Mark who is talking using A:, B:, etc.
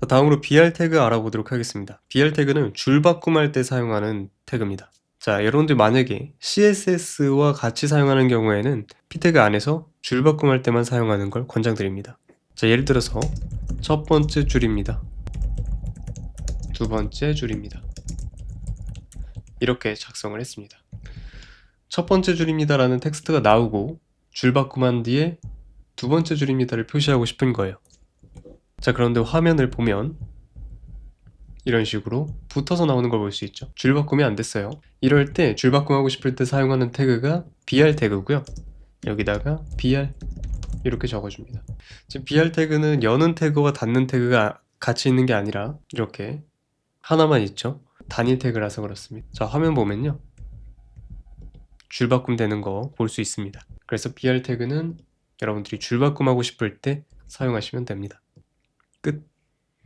A: 자, 다음으로 BR 태그 알아보도록 하겠습니다. BR 태그는 줄 바꿈할 때 사용하는 태그입니다. 자, 여러분들 만약에 CSS와 같이 사용하는 경우에는 P 태그 안에서 줄 바꿈할 때만 사용하는 걸 권장드립니다. 자, 예를 들어서 첫 번째 줄입니다. 두 번째 줄입니다. 이렇게 작성을 했습니다. 첫 번째 줄입니다라는 텍스트가 나오고 줄 바꿈한 뒤에 두 번째 줄입니다를 표시하고 싶은 거예요. 자, 그런데 화면을 보면 이런 식으로 붙어서 나오는 걸 볼 수 있죠. 줄 바꿈이 안 됐어요. 이럴 때 줄 바꿈하고 싶을 때 사용하는 태그가 BR 태그고요. 여기다가 BR 이렇게 적어줍니다. 지금 BR 태그는 여는 태그와 닫는 태그가 같이 있는 게 아니라 이렇게 하나만 있죠. 단일 태그라서 그렇습니다. 자, 화면 보면요. 줄 바꿈 되는 거 볼 수 있습니다. 그래서 BR 태그는 여러분들이 줄 바꿈하고 싶을 때 사용하시면 됩니다. 끝.